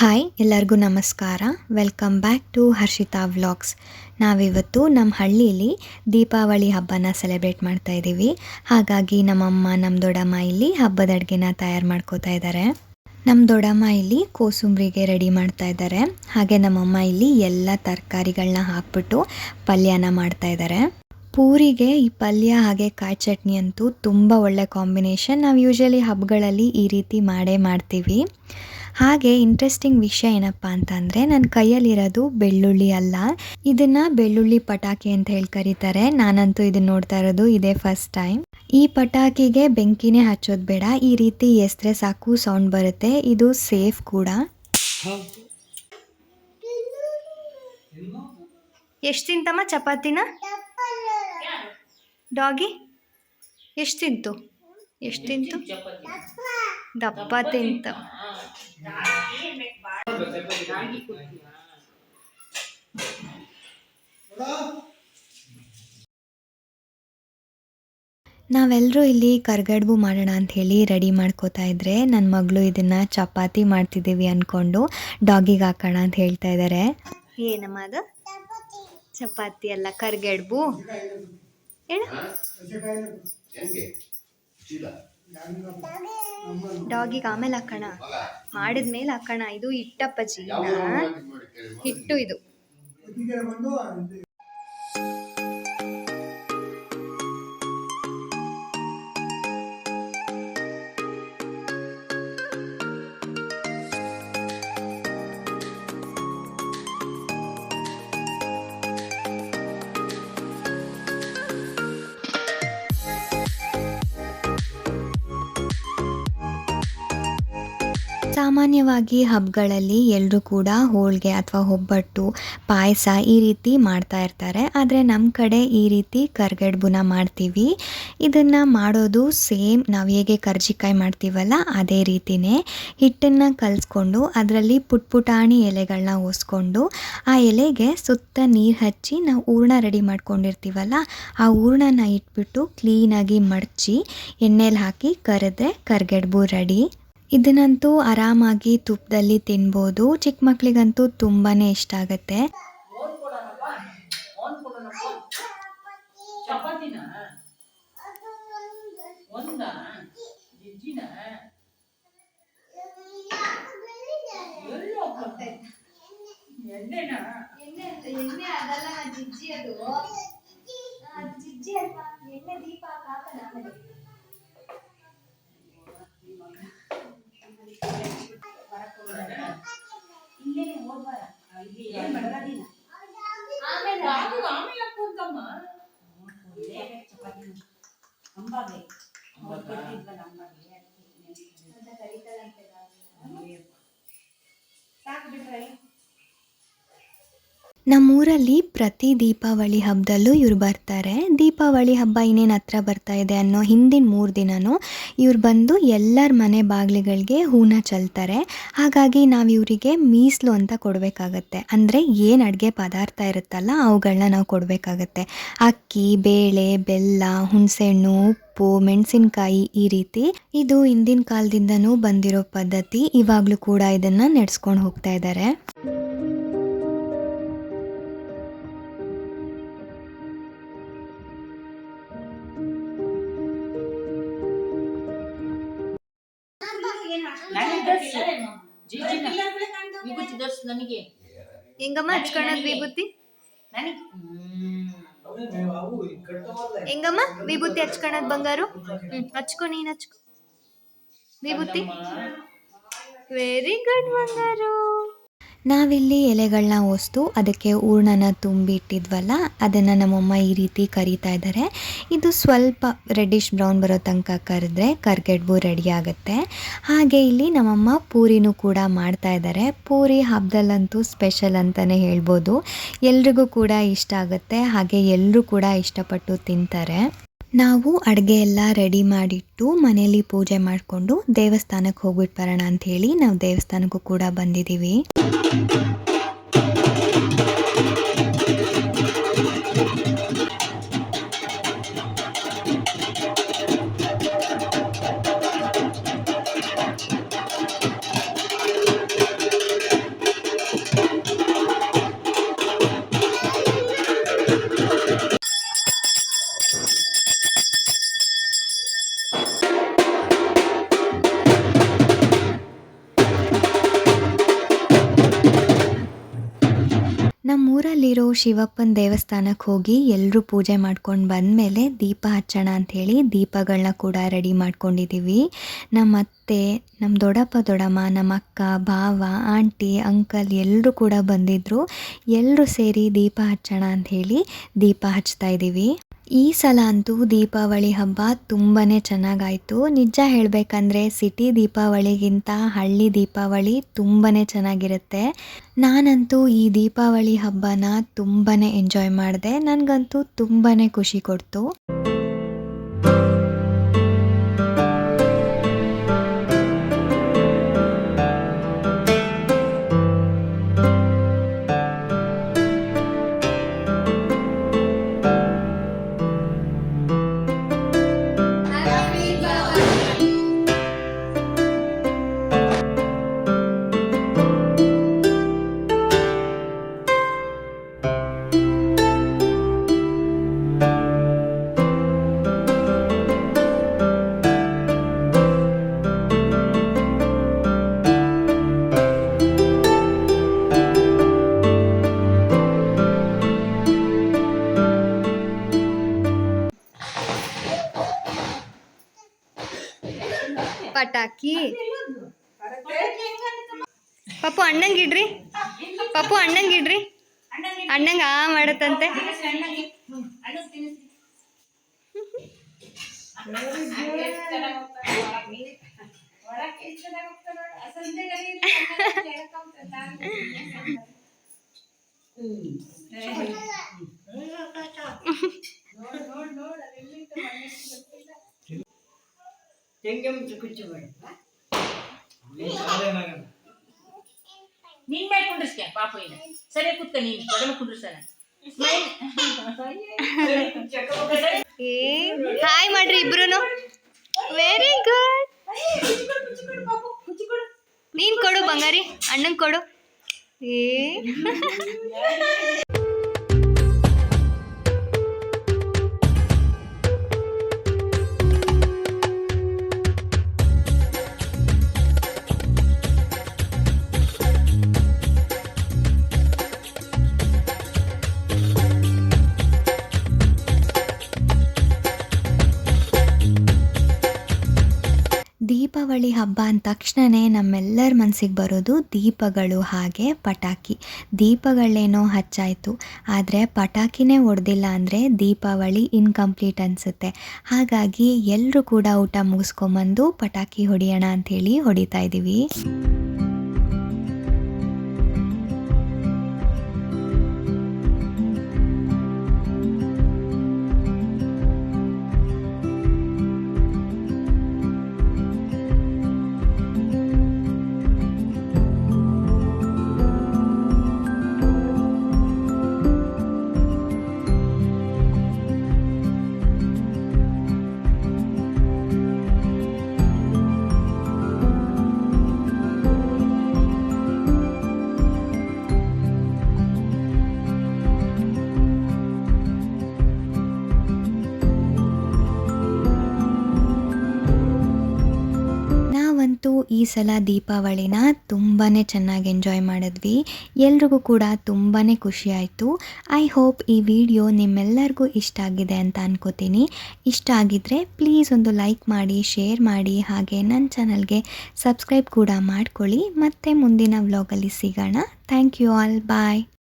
Hi ಎಲ್ಲರಿಗೂ ನಮಸ್ಕಾರ. Welcome back to Harshitha vlogs ನಾವಿವತ್ತು ನಮ್ಮ ಹಳ್ಳಿಯಲ್ಲಿ ದೀಪಾವಳಿ ಹಬ್ಬನ ಸೆಲೆಬ್ರೇಟ್ ಮಾಡ್ತಾ ಇದ್ದೀವಿ ಹಾಗಾಗಿ ನಮ್ಮಮ್ಮ ನಮ್ಮ ದೊಡ್ಡಮ್ಮ ಇಲ್ಲಿ ಹಬ್ಬದ ಅಡುಗೆನ ತಯಾರು ಮಾಡ್ಕೋತಾ ಇದ್ದಾರೆ ನಮ್ಮ ದೊಡ್ಡಮ್ಮ ಇಲ್ಲಿ ಕೋಸುಂಬರಿಗೆ ರೆಡಿ ಮಾಡ್ತಾ ಇದ್ದಾರೆ ಹಾಗೆ ನಮ್ಮಮ್ಮ ಇಲ್ಲಿ ಎಲ್ಲ ತರಕಾರಿಗಳನ್ನ ಹಾಕ್ಬಿಟ್ಟು ಪಲ್ಯನ ಮಾಡ್ತಾ ಇದ್ದಾರೆ ಪೂರಿಗೆ ಈ ಪಲ್ಯ ಹಾಗೆ ಕಾಯಿ ಚಟ್ನಿ ಅಂತೂ ತುಂಬ ಒಳ್ಳೆ ಕಾಂಬಿನೇಷನ್ ನಾವು ಯೂಶಲಿ ಹಬ್ಬಗಳಲ್ಲಿ ಈ ರೀತಿ ಮಾಡೇ ಮಾಡ್ತೀವಿ. ಹಾಗೆ ಇಂಟ್ರೆಸ್ಟಿಂಗ್ ವಿಷಯ ಏನಪ್ಪ ಅಂತಂದರೆ ನನ್ನ ಕೈಯಲ್ಲಿರೋದು ಬೆಳ್ಳುಳ್ಳಿ ಅಲ್ಲ. ಇದನ್ನು ಬೆಳ್ಳುಳ್ಳಿ ಪಟಾಕಿ ಅಂತ ಹೇಳಿ ಕರೀತಾರೆ. ನಾನಂತೂ ಇದನ್ನ ನೋಡ್ತಾ ಇರೋದು ಇದೇ ಫಸ್ಟ್ ಟೈಮ್ ಈ ಪಟಾಕಿಗೆ ಬೆಂಕಿನೇ ಹಚ್ಚೋದು ಬೇಡ. ಈ ರೀತಿ ಎಸ್ರೆ ಸಾಕು ಸೌಂಡ್ ಬರುತ್ತೆ. ಇದು ಸೇಫ್ ಕೂಡ. ಎಷ್ಟು ತಿಂತಮ್ಮ ಚಪಾತಿನ? ಡಾಗಿ ಎಷ್ಟು ತಿಂತು? ಎಷ್ಟು ತಿಂತು? ದಪ್ಪ ತಿಂತ. ನಾವೆಲ್ಲರೂ ಇಲ್ಲಿ ಕರ್ಗಡ್ಬು ಮಾಡೋಣ ಅಂತ ಹೇಳಿ ರೆಡಿ ಮಾಡ್ಕೋತಾ ಇದ್ರೆ ನನ್ನ ಮಗಳು ಇದನ್ನ ಚಪಾತಿ ಮಾಡ್ತಿದ್ದೀವಿ ಅನ್ಕೊಂಡು ಡಾಗಿಗೆ ಹಾಕೋಣ ಅಂತ ಹೇಳ್ತಾ ಇದ್ದಾರೆ ಏನಮ್ಮ ಅದು? ಚಪಾತಿ ಅಲ್ಲ ಕರ್ಗಡ್ಬು. ಹೇಳು. ಡಾಗಿಗೆ ಆಮೇಲೆ ಹಾಕೋಣ. ಮಾಡಿದ್ಮೇಲೆ ಹಾಕೋಣ. ಇದು ಹಿಟ್ಟಪ್ಪಜ್ಜಿ ಹಿಟ್ಟು ಇದು ಸಾಮಾನ್ಯವಾಗಿ ಹಬ್ಬಗಳಲ್ಲಿ ಎಲ್ಲರೂ ಕೂಡ ಹೋಳಿಗೆ ಅಥವಾ ಒಬ್ಬಟ್ಟು, ಪಾಯಸ ಈ ರೀತಿ ಮಾಡ್ತಾ ಇರ್ತಾರೆ. ಆದರೆ ನಮ್ಮ ಕಡೆ ಈ ರೀತಿ ಕರ್ಗಡ್ಬುನ ಮಾಡ್ತೀವಿ. ಇದನ್ನು ಮಾಡೋದು ಸೇಮ್ ನಾವು ಹೇಗೆ ಕರ್ಜಿಕಾಯಿ ಮಾಡ್ತೀವಲ್ಲ ಅದೇ ರೀತಿನೇ ಹಿಟ್ಟನ್ನು ಕಲಿಸ್ಕೊಂಡು ಅದರಲ್ಲಿ ಪುಟ್ ಪುಟಾಣಿ ಎಲೆಗಳನ್ನ ಒಸ್ಕೊಂಡು ಆ ಎಲೆಗೆ ಸುತ್ತ ನೀರು ಹಚ್ಚಿ ನಾವು ಹೂರ್ಣ ರೆಡಿ ಮಾಡ್ಕೊಂಡಿರ್ತೀವಲ್ಲ ಆ ಹೂರ್ಣನ ಇಟ್ಬಿಟ್ಟು ಕ್ಲೀನಾಗಿ ಮಡಚಿ ಎಣ್ಣೆಲಿ ಹಾಕಿ ಕರೆದ್ರೆ ಕರ್ಗಡ್ಬು ರೆಡಿ. ಇದನ್ನಂತೂ ಆರಾಮಾಗಿ ತುಪ್ಪದಲ್ಲಿ ತಿನ್ಬೋದು. ಚಿಕ್ಕ ಮಕ್ಕಳಿಗಂತೂ ತುಂಬಾ ಇಷ್ಟ ಆಗುತ್ತೆ. ಎಣ್ಣೆ ದೀಪ ಜಿಜ್ಜಿನ ಎಲ್ಲಿ ಹೋಗ್ಬೇಕು? ಎಣ್ಣೆನ ಎಣ್ಣೆ ಅಂತ ಎಣ್ಣೆ ಅದಲ್ಲ ಜಿಜ್ಜಿ ಅದು ಜಿಜ್ಜಿ ಅಲ್ವಾ ಎಣ್ಣೆ ದೀಪ ಹಾಕೋಣ ನಮ್ಮೂರಲ್ಲಿ ಪ್ರತಿ ದೀಪಾವಳಿ ಹಬ್ಬದಲ್ಲೂ ಇವ್ರು ಬರ್ತಾರೆ. ದೀಪಾವಳಿ ಹಬ್ಬ ಇನ್ನೇನು ಹತ್ರ ಬರ್ತಾ ಇದೆ ಅನ್ನೋ ಹಿಂದಿನ ಮೂರು ದಿನವೂ ಇವ್ರು ಬಂದು ಎಲ್ಲರ ಮನೆ ಬಾಗಿಲುಗಳಿಗೆ ಹೂನ ಚೆಲ್ತಾರೆ. ಹಾಗಾಗಿ ನಾವು ಇವರಿಗೆ ಮೀಸಲು ಅಂತ ಕೊಡಬೇಕಾಗತ್ತೆ. ಅಂದರೆ ಏನು ಅಡುಗೆ ಪದಾರ್ಥ ಇರುತ್ತಲ್ಲ ಅವುಗಳನ್ನ ನಾವು ಕೊಡಬೇಕಾಗತ್ತೆ. ಅಕ್ಕಿ, ಬೇಳೆ, ಬೆಲ್ಲ, ಹುಣಸೆಹಣ್ಣು, ಉಪ್ಪು, ಮೆಣಸಿನಕಾಯಿ ಈ ರೀತಿ ಇದು ಹಿಂದಿನ ಕಾಲದಿಂದನೂ ಬಂದಿರೋ ಪದ್ಧತಿ. ಇವಾಗಲೂ ಕೂಡ ಇದನ್ನು ನಡೆಸ್ಕೊಂಡು ಹೋಗ್ತಾ ಇದ್ದಾರೆ ವಿಭೂತಿ ತೋರ್ಸು ನನಗೆ ಹೆಂಗಮ್ಮ ಹಚ್ಕೊಳೋದು ವಿಭೂತಿ ನನಗೆ ಹ್ಮ್. ಹೆಂಗಮ್ಮ ವಿಭೂತಿ ಹಚ್ಕೊಳೋದು ಬಂಗಾರು ಹ್ಮ್ ಹಚ್ಕೊ ನೀನು ಹಚ್ಕೊ ವಿಭೂತಿ ವೆರಿ ಗುಡ್ ಬಂಗಾರು ನಾವಿಲ್ಲಿ ಎಲೆಗಳನ್ನ ಒಸ್ತು ಅದಕ್ಕೆ ಹೂರ್ಣನ ತುಂಬಿ ಇಟ್ಟಿದ್ವಲ್ಲ, ಅದನ್ನು ನಮ್ಮಮ್ಮ ಈ ರೀತಿ ಕರಿತಾ ಇದ್ದಾರೆ ಇದು ಸ್ವಲ್ಪ ರೆಡ್ಡಿಶ್ ಬ್ರೌನ್ ಬರೋ ತನಕ ಕರೆದ್ರೆ ಕರ್ಗೆಡ್ಬು ರೆಡಿ ಆಗುತ್ತೆ. ಹಾಗೆ ಇಲ್ಲಿ ನಮ್ಮಮ್ಮ ಪೂರಿನೂ ಕೂಡ ಮಾಡ್ತಾ ಇದ್ದಾರೆ ಪೂರಿ ಹಬ್ಬದಲ್ಲಂತೂ ಸ್ಪೆಷಲ್ ಅಂತಲೇ ಹೇಳ್ಬೋದು. ಎಲ್ರಿಗೂ ಕೂಡ ಇಷ್ಟ ಆಗುತ್ತೆ. ಹಾಗೆ ಎಲ್ಲರೂ ಕೂಡ ಇಷ್ಟಪಟ್ಟು ತಿಂತಾರೆ. ನಾವು ಅಡುಗೆ ಎಲ್ಲ ರೆಡಿ ಮಾಡಿಟ್ಟು ಮನೆಯಲ್ಲಿ ಪೂಜೆ ಮಾಡಿಕೊಂಡು ದೇವಸ್ಥಾನಕ್ಕೆ ಹೋಗ್ಬಿಟ್ಟು ಬರೋಣ ಹೇಳಿ ನಾವು ದೇವಸ್ಥಾನಕ್ಕೂ ಕೂಡ ಬಂದಿದ್ದೀವಿ. ನಮ್ಮೂರಲ್ಲಿರೋ ಶಿವಪ್ಪನ ದೇವಸ್ಥಾನಕ್ಕೆ ಹೋಗಿ ಎಲ್ಲರೂ ಪೂಜೆ ಮಾಡ್ಕೊಂಡು ಬಂದಮೇಲೆ ದೀಪ ಹಚ್ಚೋಣ ಅಂಥೇಳಿ ದೀಪಗಳನ್ನ ಕೂಡ ರೆಡಿ ಮಾಡ್ಕೊಂಡಿದ್ದೀವಿ. ನಮ್ಮ ಅತ್ತೆ, ನಮ್ಮ ದೊಡ್ಡಪ್ಪ, ದೊಡ್ಡಮ್ಮ, ನಮ್ಮ ಅಕ್ಕ, ಭಾವ, ಆಂಟಿ, ಅಂಕಲ್ ಎಲ್ಲರೂ ಕೂಡ ಬಂದಿದ್ದರು ಎಲ್ಲರೂ ಸೇರಿ ದೀಪ ಹಚ್ಚೋಣ ಅಂಥೇಳಿ ದೀಪ ಹಚ್ತಾ ಇದ್ದೀವಿ. ಈ ಸಲ ಅಂತೂ ದೀಪಾವಳಿ ಹಬ್ಬ ತುಂಬಾ ಚೆನ್ನಾಗಾಯಿತು. ನಿಜ ಹೇಳಬೇಕಂದ್ರೆ ಸಿಟಿ ದೀಪಾವಳಿಗಿಂತ ಹಳ್ಳಿ ದೀಪಾವಳಿ ತುಂಬಾ ಚೆನ್ನಾಗಿರುತ್ತೆ. ನಾನಂತೂ ಈ ದೀಪಾವಳಿ ಹಬ್ಬನ ತುಂಬಾ ಎಂಜಾಯ್ ಮಾಡಿದೆ. ನನಗಂತೂ ತುಂಬಾ ಖುಷಿ ಕೊಡ್ತು. ಪಟಾಕಿ ಪಪ್ಪು ಅಣ್ಣಂಗಿಡ್ರಿ ಪಪ್ಪು ಅಣ್ಣಂಗಿಡ್ರಿ ಅಣ್ಣಂಗೆ ಆ ಮಾಡತ್ತಂತೆ. ನಿನ್ ಮೇಲೆ ಕುಂಡ್ರಿಸ್ಕೆ ಪಾಪ ಇಲ್ಲ ಸರಿ ಕುತ್ಕ ನೀನು. ಕೊಡಲು ಹಾಯ್ ಮಾಡ್ರಿ ಇಬ್ರು ವೆರಿ ಗುಡ್ ನೀನ್ ಕೊಡು ಬಂಗಾರಿ ಅಣ್ಣಂಗೆ ಕೊಡು. ಏ. ದೀಪಾವಳಿ ಹಬ್ಬ ಅಂದ ತಕ್ಷಣವೇ ನಮ್ಮೆಲ್ಲರ ಮನಸ್ಸಿಗೆ ಬರೋದು ದೀಪಗಳು ಹಾಗೆ ಪಟಾಕಿ. ದೀಪಗಳೇನೋ ಹಚ್ಚಾಯಿತು. ಆದರೆ ಪಟಾಕಿನೇ ಹೊಡೆದಿಲ್ಲ ಅಂದರೆ ದೀಪಾವಳಿ ಇನ್ಕಂಪ್ಲೀಟ್ ಅನಿಸುತ್ತೆ. ಹಾಗಾಗಿ ಎಲ್ಲರೂ ಕೂಡ ಊಟ ಮುಗಿಸ್ಕೊಂಬಂದು ಪಟಾಕಿ ಹೊಡೆಯೋಣ ಅಂಥೇಳಿ ಹೊಡಿತಾ ಇದ್ದೀವಿ. ಸಲ ದೀಪಾವಳಿನ ತುಂಬಾ ಚೆನ್ನಾಗಿ ಎಂಜಾಯ್ ಮಾಡಿದ್ವಿ. ಎಲ್ರಿಗೂ ಕೂಡ ತುಂಬಾ ಖುಷಿಯಾಯಿತು ಐ ಹೋಪ್ ಈ ವಿಡಿಯೋ ನಿಮ್ಮೆಲ್ಲರಿಗೂ ಇಷ್ಟ ಆಗಿದೆ ಅಂತ ಅನ್ಕೋತೀನಿ. ಇಷ್ಟ ಆಗಿದ್ದರೆ ಪ್ಲೀಸ್ ಒಂದು ಲೈಕ್ ಮಾಡಿ ಶೇರ್ ಮಾಡಿ, ಹಾಗೆ ನನ್ನ ಚಾನಲ್ಗೆ ಸಬ್ಸ್ಕ್ರೈಬ್ ಕೂಡ ಮಾಡ್ಕೊಳ್ಳಿ. ಮತ್ತೆ ಮುಂದಿನ ವ್ಲಾಗಲ್ಲಿ ಸಿಗೋಣ. Thank you all bye